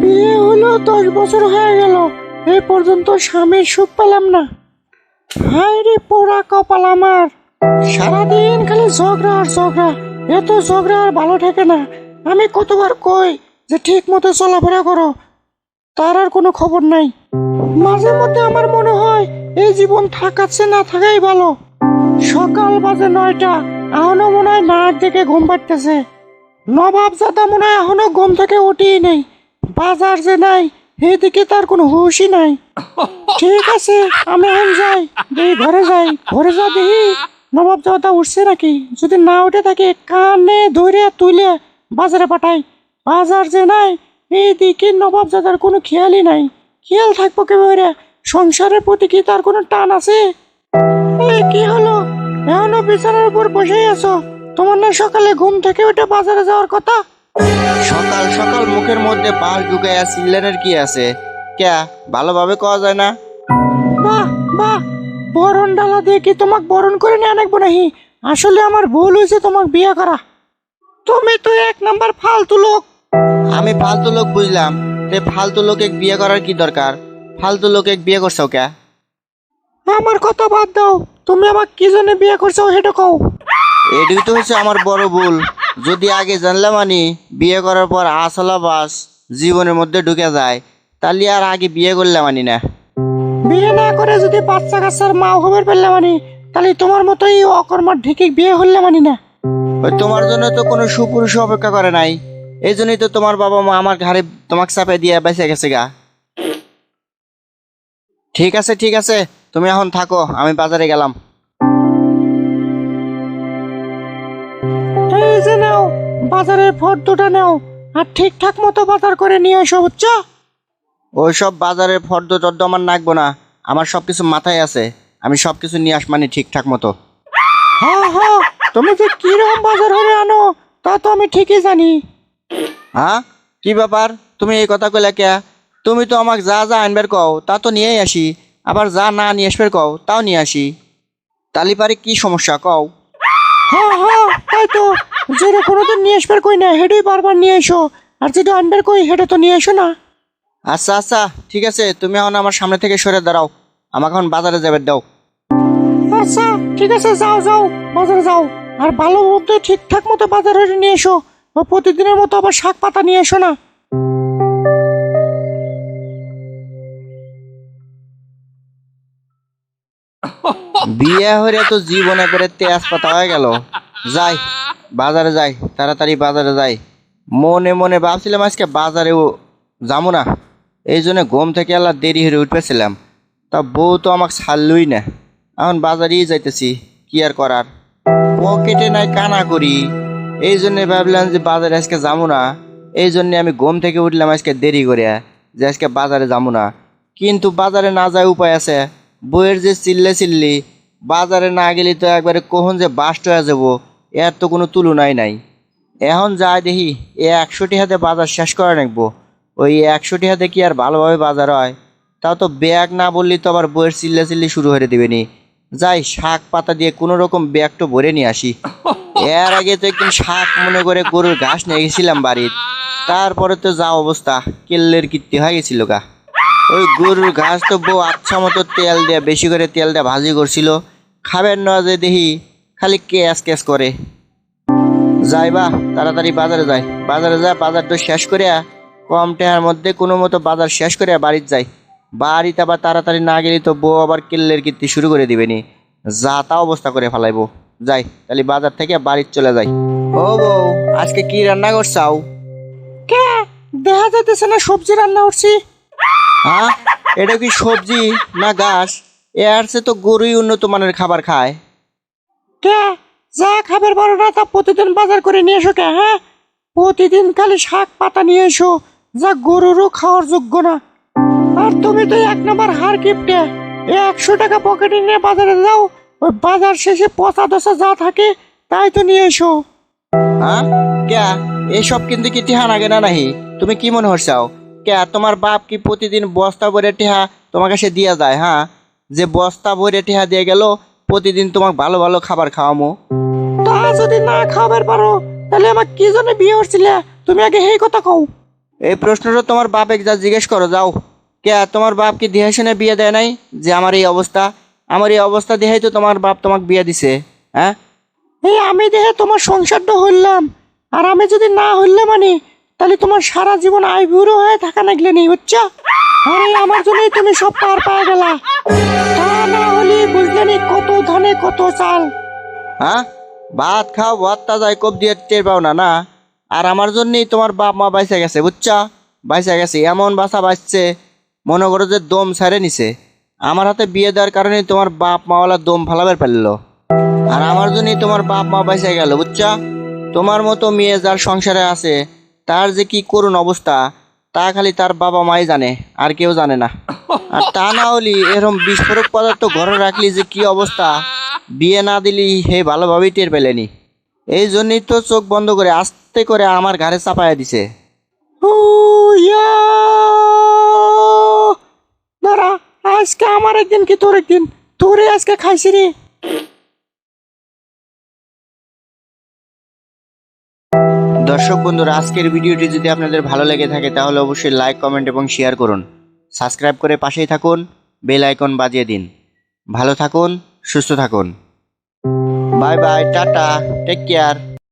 বিয়ে হলো, দশ বছর হয়ে গেল। এই পর্যন্ত স্বামীর সুখ পেলাম না। হায় রে পোড়া কপাল আমার। সারাদিন খালি ঝগড়া আর ঝগড়া। এত ঝগড়া আর ভালো থাকে না। আমি কতবার কই যে ঠিক মতো চলাফেরা করো। তার আর কোনো খবর নাই। মাঝে মধ্যে আমার মনে হয়, এই জীবন থাকাচ্ছে না থাকাই ভালো। সকাল বাজে নয়টা, এখনও মনে হয় নাক দেখে ঘুম পাড়তেছে। নবাব জাদা মনে হয় এখনও ঘুম থেকে উঠেই নেই। বাজার যে নাই, এদিকে তার কোনো হুশই নাই। ঠিক আছে, আমি এখন যাই, দেখি ঘরে যাই। ঘরে যা দেখি নবাব জাদা উঠছে নাকি? যদি না উঠে থাকে কানে ধরে তুলে বাজারে পাঠাই। বাজার যে নাই এইদিকে নবাব জাদার কোনো খেয়ালই নাই। খেয়াল থাকব কেবারে সংসারের প্রতি কি তার কোনো টান আছে? কি হলো? এখনও বিছানার উপর বসেই আছো? তোমার না সকালে ঘুম থেকে উঠে বাজারে যাওয়ার কথা? সকাল সকাল মুখের মধ্যে বাঁশ ঢুকাইয়া সিলেনের কি আছে? ক্যা ভালোভাবে কওয়া যায় না? বাহ বাহ বরণ ডালা দিয়ে কি তোমাক বরণ করে নিয়ে আনব নাহি? আসলে আমার ভুল হয়েছে তোমাক বিয়ে করা। তুমি তো এক নাম্বার ফালতু লোক। আমি ফালতু লোক বুঝলাম। তে ফালতু লোকে বিয়ে করার কি দরকার? ফালতু লোকে বিয়ে করছ ক্যা? আমার কথা বাদ দাও। তুমি আমাকে কি জন্য বিয়ে করছ সেটা কও। এটাই তো হচ্ছে আমার বড় ভুল। যদি আগে জানলাম আনি বিয়ে করার পর আসলা বাস জীবনের মধ্যে ঢুকে যায় তাহলে আর আগে বিয়ে করলাম আনি না। বিয়ে না করে যদি বাচ্চা কাচ্চার মা খবর পেলে মানি তাহলে তোমার মতোই অকর্মার ঢেকে বিয়ে হলে মানি না। ওই তোমার জন্য তো কোনো সুপুরুষ অপেক্ষা করে নাই। এই জন্যই তো তোমার বাবা মা আমার ঘাড়ে তোমাকে চাপে দিয়ে বেঁচে গেছে গা। ঠিক আছে ঠিক আছে তুমি এখন থাকো আমি বাজারে গেলাম। এই যে নাও বাজারের ভোট দুটা নাও আর ঠিকঠাক মতো বাজার করে নিয়ে এসো বুঝছ? ওইসব বাজারের ফর্দ টর্দ আমার নাকবো না। আমার সব কিছু মাথায় আছে। আমি সব কিছু নিয়ে আসমানি ঠিকঠাক মতো। হ্যাঁ হ্যাঁ তুমি যে কীরকম বাজার হলে আনো তা তো আমি ঠিকই জানি। হ্যাঁ কি ব্যাপার? তুমি এই কথা কইলে কে তুমি তো আমাকে যা যা আনবার কও তা তো নিয়েই আসি। আবার যা না নিয়ে আসবার কও তাও নিয়ে আসি। তালিপারে কি সমস্যা কও? হ্যাঁ হ্যাঁ তাই তো। যেটা কোনোদিন নিয়ে আসবার কই না হেডেই বারবার নিয়ে এসো। আর যেটা আনবার কই হেটা তো নিয়ে এসো না। আচ্ছা আচ্ছা ঠিক আছে তুমি এখন আমার সামনে থেকে সরে দাঁড়াও। আমাকে এখন বাজারে যাবে দাও। আচ্ছা ঠিক আছে যাও যাও বাজারে যাও। আর ভালো মতো ঠিকঠাক মতো বাজারে নিয়ে এসো। ও প্রতিদিনের মতো আবার শাক পাতা নিয়ে এসো না। বিয়ে হয়ে তো জীবন একবারে তেজ পাতা হয়ে গেল। যাই। বাজারে যাই, তাড়াতাড়ি বাজারে যাই। মনে মনে ভাবছিলাম আজকে বাজারেও যাব না। এই জন্য ঘুম থেকে আল্লাহ দেরি হয়ে উঠতেছিলাম তা বউ তো আমাকে ছাড়লই না। এখন বাজারেই যাইতেছি, কি আর করার? পকেটে নাই কানা করি। এই জন্য ভাবলাম যে বাজারে আজকে যাব না। এই জন্য আমি ঘুম থেকে উঠলাম আজকে দেরি করে যে আজকে বাজারে যাব না। কিন্তু বাজারে না যায় উপায় আছে। বইয়ের যে চিল্লে চিল্লি বাজারে না গেলে তো একবারে কখন যে বাস্ট হয়ে যাব। এর তো কোনো তুলনাই নাই। এখন যাই দেখি, এ একশোটি হাতে বাজার শেষ করে রাখব ওই একশোটি হাতে কি আর ভালোভাবে বাজার হয়? তাও তো ব্যাগ না বললি তো আবার বইয়ের চিল্লা চিল্লি শুরু হয়ে দেবেনি যাই, শাক পাতা দিয়ে কোনো রকম ব্যাগ তো ভরে নিয়ে আসি। এর আগে তো একদিন শাক মনে করে গরুর ঘাস নিয়ে গেছিলাম বাড়ির। তারপরে তো যা অবস্থা, কেল্লের কীর্তি হয়ে গেছিল গা। ওই গরুর ঘাস তো বউ আচ্ছা মতো তেল দিয়ে, বেশি করে তেল দিয়ে ভাজি করছিল। খাবেন না যে দেখি খালি ক্যাশ ক্যাশ করে। যাই বা তাড়াতাড়ি বাজারে যাই। বাজারে যা বাজার তো শেষ করে কম টাকার মধ্যে কোনো মতো বাজার শেষ করে বাড়িতে যাই। বাড়িতে আবার তাড়াতাড়ি না গেলে তো বউ আবার কেল্লের কীর্তি শুরু করে দিবেনি যা তা অবস্থা করে ফেলাইবো। যাই তাহলে বাজার থেকে বাড়ির চলে যাই। ও বউ আজকে কি রান্না করছাও? কে? দেখা যাইতেছে না সবজি রান্না করছি। হ্যাঁ এটা কি সবজি না ঘাস এর সে তো গরুই উন্নত মানের খাবার খায়। কে? যা খাবার পারো না তা প্রতিদিন বাজার করে নিয়ে এসো কে হ্যাঁ? প্রতিদিন খালি শাক পাতা নিয়ে এসো, যা গরুরও খাওয়ার যোগ্য না। আর তুমি তো এক নম্বর হার কিপটে, একশো টাকা পকেটে নিয়ে বাজারে যাও, ওই বাজার শেষে পচা দশা যা থাকে, তাই তো নিয়ে এসো। হ্যাঁ কে? এসব কিন্তু কি টিহা লাগে না নাহি? তুমি কি মনে হচ্ছাও কে? তোমার বাপ কি প্রতিদিন বস্তা ভরে টিহা তোমার কাছে দিয়া যায় হ্যাঁ? যে বস্তা ভরে টিহা দিয়ে গেল প্রতিদিন তোমাকে ভালো ভালো খাবার খাওয়ামো। তা যদি না খাবার পারো তাহলে আমার কি জন্য বিয়ে হচ্ছিলে তুমি আগে সেই কথা কও। এই প্রশ্নটা তোমার বাপে যা জিজ্ঞেস করো যাও। কে তোমার বাপ কি দেহে শুনে বিয়ে দেয় নাই? যে আমার এই অবস্থা আমার এই অবস্থা দেখাই তো তোমার বাপ তোমাকে বিয়ে দিছে হ্যাঁ? এই আমি দেহে তোমার সংসারটা হইলাম আর আমি যদি না হইলে মানে তাহলে তোমার সারা জীবন আই বুড়ো হয়ে থাকা লাগলে নেই বুঝছ? আরে আমার জন্যই তুমি সব পার পায়ে গেলা। তা না হলে বুঝলে নি কত ধানে, কত চাল? হ্যাঁ? ভাত খাও ভাত তাজায় কোপ দিয়ে টের পাও না না? আর আমার জন্যই তোমার বাপ মা বাইসে গেছে, বুঝছা? বাইসে গেছে, এমন বাসা বাঁচছে মনে করো যে দম ছাড়ে নিছে। আমার হাতে বিয়ে দেওয়ার কারণে তোমার বাপ দম ফালাবার আর আমার জন্যই তোমার বাপ মা বাইসে গেল, বুঝছা? তোমার মতো মেয়ে যার সংসারে আছে, তার যে কি করুন অবস্থা, তা খালি তার বাবা মাই জানে, আর কেউ জানে না। আর তা না হলি এরকম বিস্ফোরক পদার্থ ঘরে রাখলি যে কি অবস্থা? বিয়ে না দিলি হে ভালোভাবেই টের পেলেনি। এই জন্যই তো চোখ বন্ধ করে আস্তে করে আমার ঘাড়ে চাপায়া দিছে। দাঁড়া, আজকে আমার একদিন কি তোর একদিন? তোরে আজকে খাইছি রে। দর্শক বন্ধুরা, আজকের ভিডিওটি যদি আপনাদের ভালো লেগে থাকে, তাহলে অবশ্যই লাইক কমেন্ট এবং শেয়ার করুন। সাবস্ক্রাইব করে পাশেই থাকুন, বেল আইকন বাজিয়ে দিন। ভালো থাকুন, সুস্থ থাকুন। Bye bye, tata take care